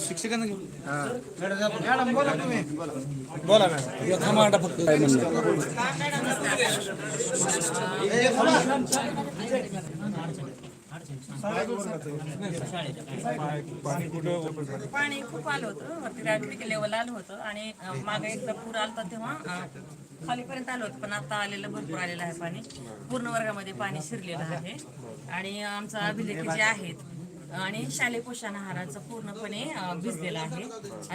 शिक्षकांना मॅडम बोला मॅडम पाणी खूप आलं होतं वरती राजवाडी लेवल आलं होतं आणि मागे एकदा पूर आलता तेव्हा खालीपर्यंत आलं होतं पण आता आलेलं भरपूर आलेलं आहे पाणी. पूर्ण वर्गामध्ये पाणी शिरलेलं आहे. आणि आमचा अभिलेख जे आहेत आणि शालेय पोषण आहाराचं पूर्णपणे भिजलेलं आहे.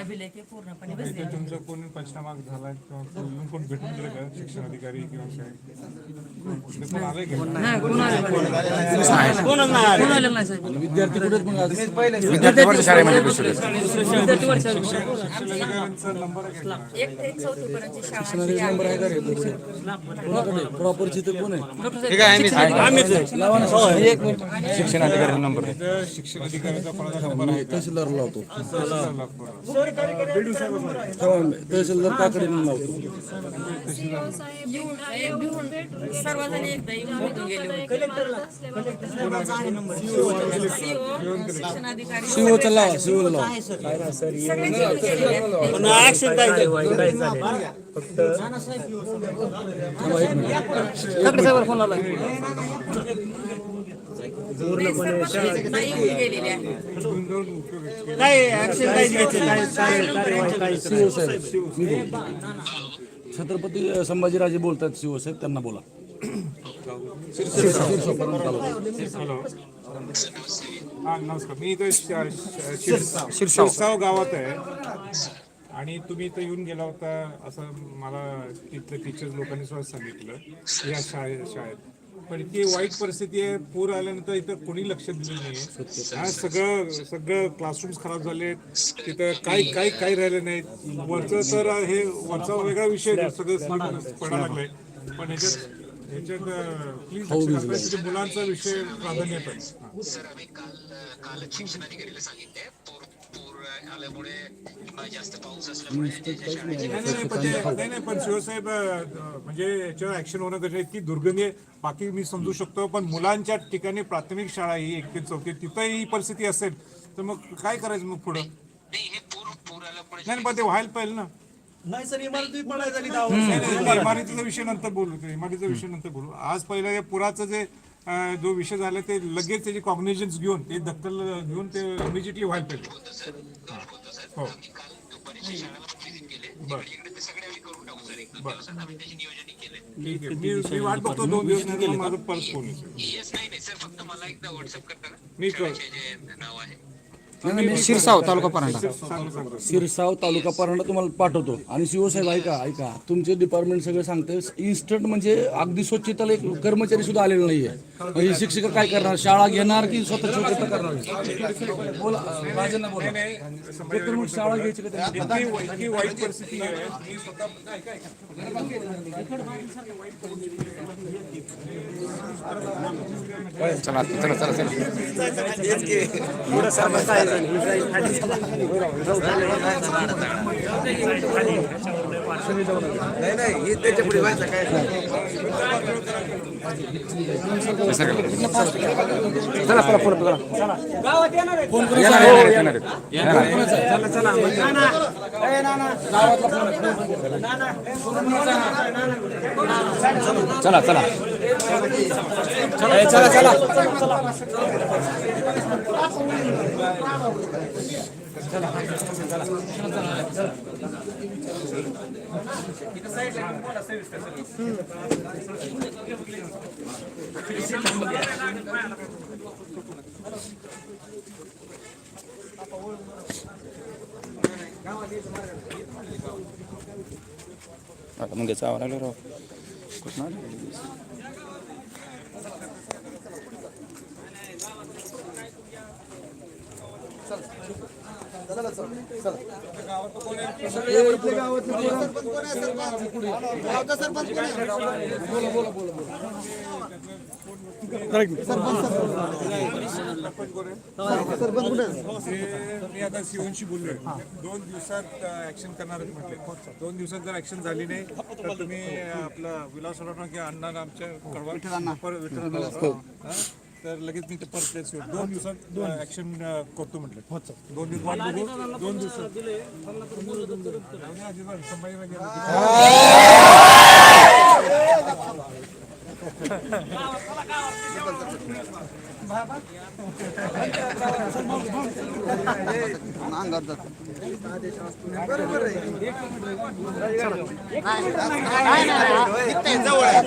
अभिलेख हे पूर्णपणे भिजलेलं आहे. तुमचा कोणी पंचनामा झाला किंवा कोण कोण भेटून गेलं का? शिक्षण अधिकारी किंवा काय? इथे कोण आलंय? का विद्यार्थी कुठे मग आज? शिक्षकांचा नंबर आहे का? एक ते एक चौथीपर्यंतची शाळा जी आहे, कोणाकडे प्रॉपरची तर कोण आहे? ठीक आहे आम्ही लावा ना. एक मिनिट. शिक्षण अधिकारी नंबर इथं शिक्षण अधिकाऱ्याचा कोणाचा नंबर आहे का? तहसीलदार लावतो. तहसीलदार काकडे लावतो. सर्वजण एकदा येऊन गेले शिक्षण अधिकारी शिवचा लावा शिवला लावा. नाही साहेब मी बोलतो. छत्रपती संभाजीराजे बोलतात साहेब त्यांना बोला. हॅलो. हा नमस्कार. मी इथं श- श- शिरसाव शिरसाव गावात आहे. आणि तुम्ही इथं येऊन गेला होता असं मला तिथल्या टीचर्स लोकांनी सुद्धा सांगितलं. या शाळेत शाळेत. पण इतकी वाईट परिस्थिती आहे. पूर आल्यानंतर इथं कोणी लक्ष दिलं नाही हा सगळं सगळं क्लासरूम्स खराब झाले तिथं काही काही काही राहिले नाहीत. वरचं तर हे वरचा वेगळा विषय सगळं पडायला लागलाय. पण ह्याच्यात ह्याच्यात प्लीज मुलांचा विषय प्राधान्य पाहिजे सर आम्ही काल काल शिक्षण अधिकारीला सांगितले पूर आल्यामुळे जास्त पाऊस असल्यामुळे नाही पण पण शिवसाहेब म्हणजे याच्यावर ऍक्शन होणं गरजेचं. इतकी दुर्गंधी आहे. बाकी मी समजू शकतो पण मुलांच्या ठिकाणी प्राथमिक शाळा ही एक ते चौथी तिथं ही परिस्थिती असेल तर मग काय करायचं मग पुढं नाही हे पूर पूर आल्यामुळे नाही पण ते व्हायला पाहिजे ना नाही सर इमारती पडायला झाली इमारतीचा विषय नंतर बोलू ते इमारतीचा विषय नंतर बोलू आज पहिलं हे पुराचं जे जो विषय झाला ते लगेच त्याची कॉग्निजन्स घेऊन ते दखल घेऊन ते इमिजिएटली व्हायला पाहिजे. हो. ठीक आहे. मी वाट बघतो दोन दिवस माझं परत फोन येतो. मी शिरसाव तालुका परांडा. शिरसाव तालुका परांडा. तुम्हाला पाठवतो. आणि शिवसाहेब ऐका ऐका. तुमचे डिपार्टमेंट सगळं सांगते इन्स्टंट म्हणजे अगदी स्वच्छतेला एक कर्मचारी सुद्धा आलेला नाहीये. म्हणजे शिक्षक काय करणार? शाळा घेणार की स्वतः स्वच्छता करणार? बोला राजांना बोला. एक तर मग शाळा घ्यायची का त्यांनी? इतकी इतकी वाईट परिस्थिती आहे. मी स्वतः ऐका, ऐका. चला चला चला चला. नाही नाही त्याच्या पुढे व्हायचं काय? चला येणार येणार चला चला चला चला चला. आता मुंग्याचा आवाज आला राव. कुठं शिवनशी ते मी आता सीओनशी बोललोय दोन दिवसात ऍक्शन करणार म्हटले दोन दिवसात जर ऍक्शन झाली नाही तर तुम्ही आपला विलास किंवा अण्णा आमच्या कळवा परत विठ्ठल तर लगेच मी ते परत दोन दिवसात दोन ऍक्शन करतो म्हटलं. दोन दिवस वाट बघू. दोन दिवसात. जाऊ दे अजिबात, संभाजीराजे गेले.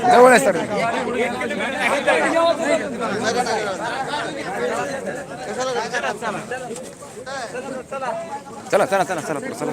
जवळ आहे सर चला चला चला चला पुढं चला.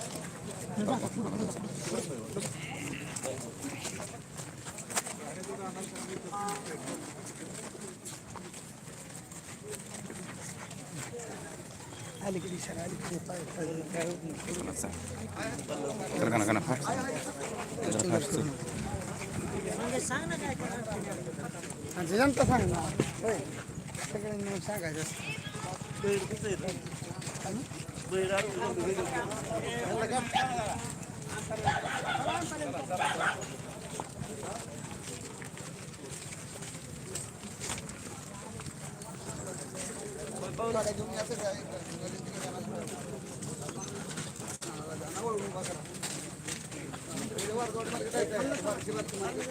का ना फास्ट जरा फास्ट चल.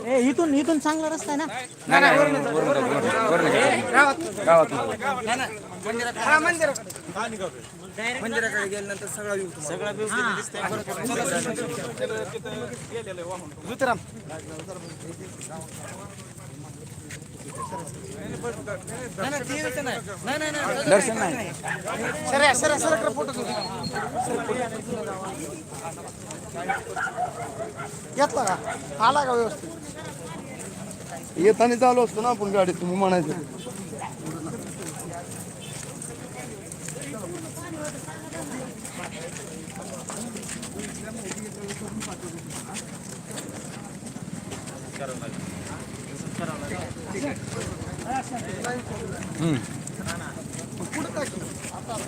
ए इथून इथून चांगला रस्ता आहे ना? नाही नाही वरून वरून जाऊ, वरून वरून जाऊ. गावात मंदिराकडे गेल्यानंतर सगळा व्ह्यू सगळा व्ह्यू दर्शन नाही. घेतला का? आला का व्यवस्थित? येताना चालू असतो ना आपण गाडीत तुम्ही म्हणायचं.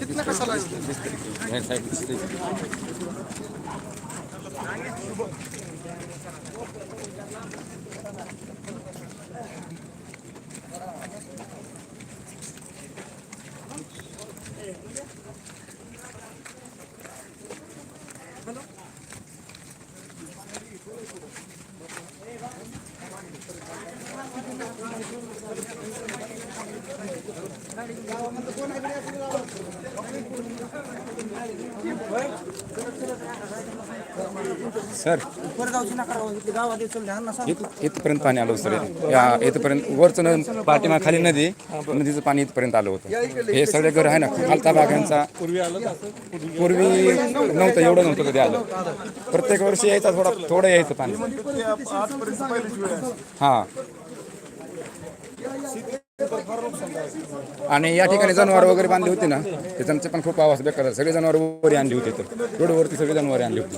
तिथनं कशाला नाही, साईड दिसते. सर. इथपर्यंत पाणी आलं होतं सर. या इथपर्यंत वरचं न पाठीमा खाली नदी नदीचं पाणी इथपर्यंत आलं होतं. हे सगळे घर आहे ना खालता भागांचा पूर्वी नव्हतं एवढं नव्हतं कधी आलं. प्रत्येक वर्षी यायचा थोडा थोडं यायचं पाणी. हा. आणि या ठिकाणी जनावर वगैरे बांधली होती ना त्याच्यामध्ये पण खूप आवाज बेकार झाला. सगळे जनावर वरी आणली होती तर रोडवरती सगळे जनावरे आणली होती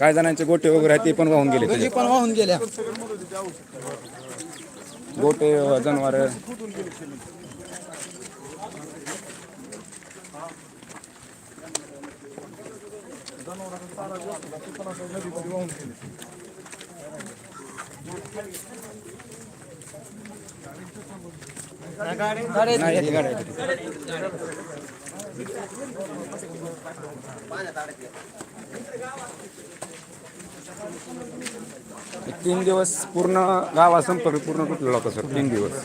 काय जणांचे गोटे वगैरे आहेत ते पण वाहून गेले त्याच्यात. पण वाहून गेल्या गोटे जनावर नाही येते गाड्या येते. एक तीन दिवस पूर्ण गावा संपर्क पूर्ण तुटलेला होता सर? तीन दिवस.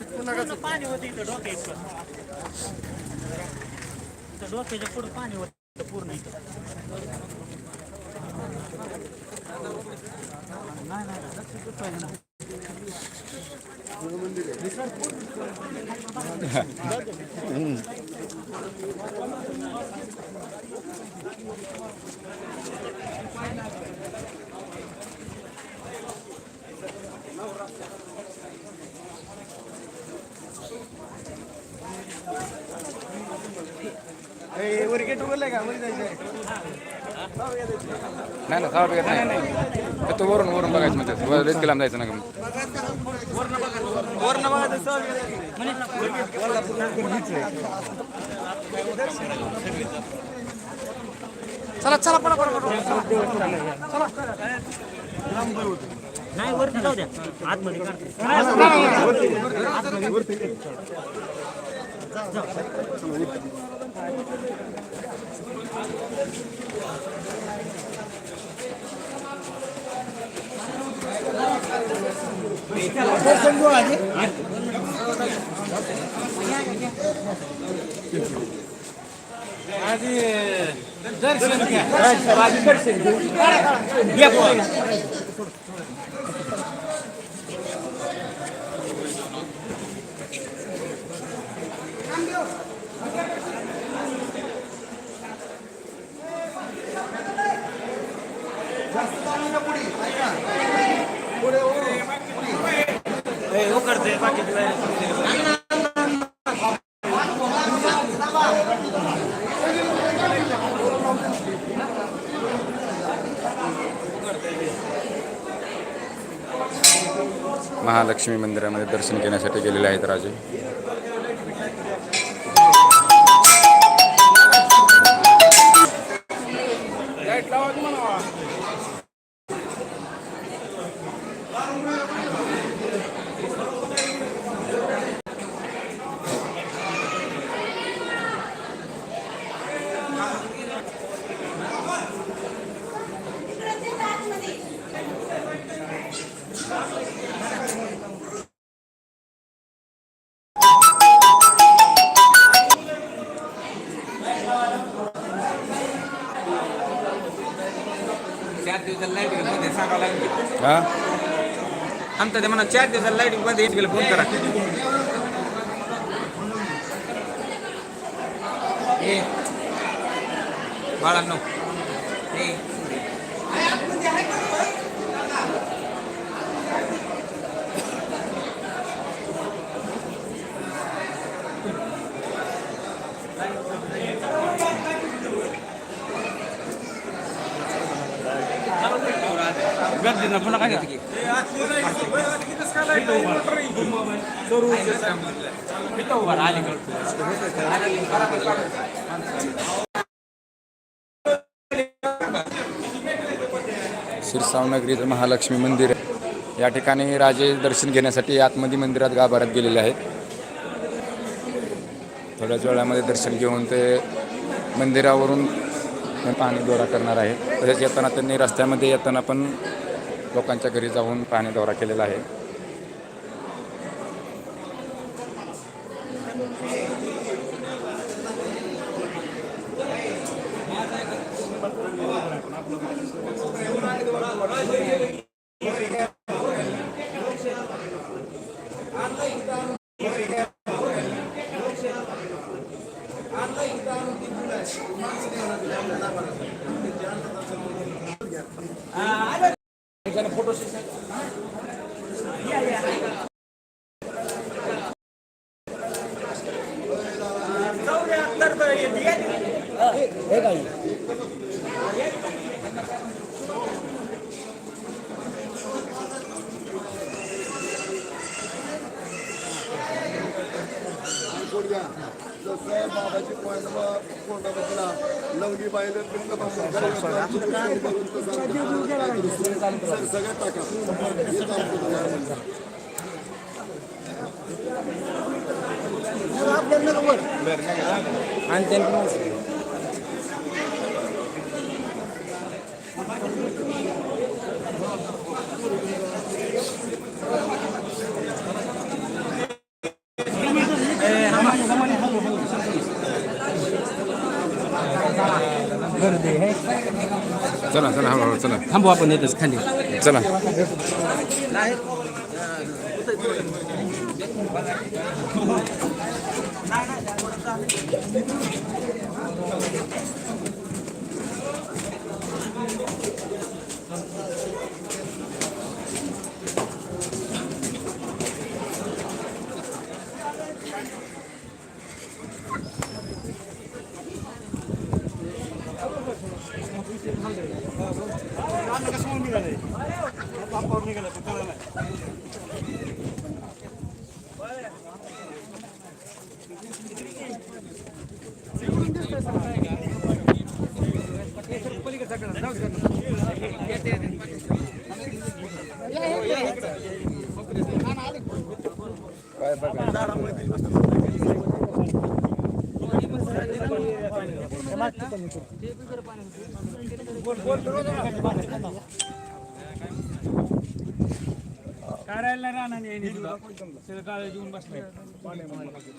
पूर्ण पाणी होतं इथं डोक्या इतकं इथं डोक्याच्या पुढं पाणी होतं पूर्ण इथं. नाही नाही लक्ष नाही ना सावट घेत नाही. तो वरून वरून बघायचं म्हणते रेस केला जायचं ना का मग? नाही वरती जाऊ द्या. आतमध्ये काढ दर्शन घ्या. महालक्ष्मी मंदिरामध्ये दर्शन घेण्यासाठी गेलेले आहेत राजे. दिवसाला लाइट गेलं मध्ये सांगावं लागेल हा? आमचं ते म्हणा चार दिवसाला लाइटमध्ये येत गेलं फोन करा ए बाळांनो ए गर्दीनं पुन्हा काय शिरसावनगरीचं महालक्ष्मी मंदिर या ठिकाणी राजे दर्शन घेण्यासाठी आतमध्ये मंदिरात गाभाऱ्यात गेलेले आहेत. थोड्याच वेळामध्ये दर्शन घेऊन ते मंदिरावरून पाणी दौरा करणार आहे तसेच येताना त्यांनी रस्त्यामध्ये येताना पण लोकांच्या घरी जाऊन पाहणी दौरा केलेला आहे. सगळ्यात टाका. आणि त्यांना चला चला हळूहळू चला थांबू आपण येतच खाली चला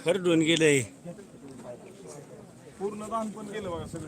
खरडून गेलंय पूर्ण दान पण केलं बघा. सगळे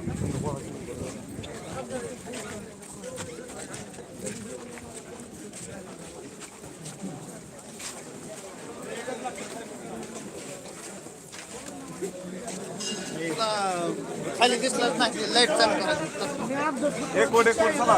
खाली दिसलं नाही लाइट चालू एक कोट एक कोट चला.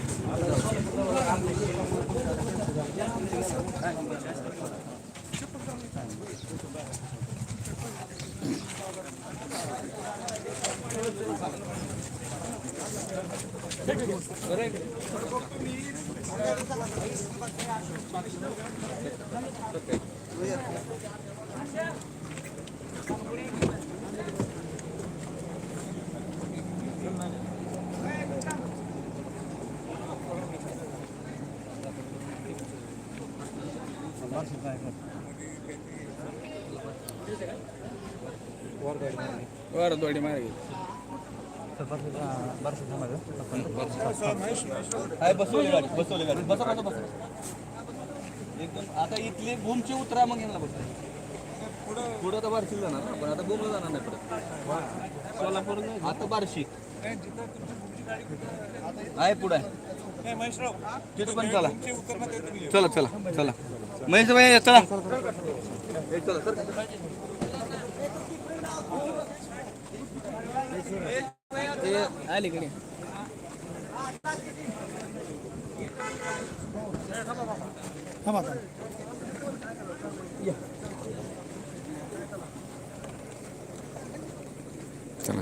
दोडी मारे एकदम आता इथले भूमची उतरा मग यांना बघतो पुढं तर बार्शीला जाणार ना, पण आता भूमला जाणार नाही परत सोलापूर आता बार्शी आहे पुढे तिथं पण चला चला चला चला महेश भाई चला हे चला सर अलीकडे चला.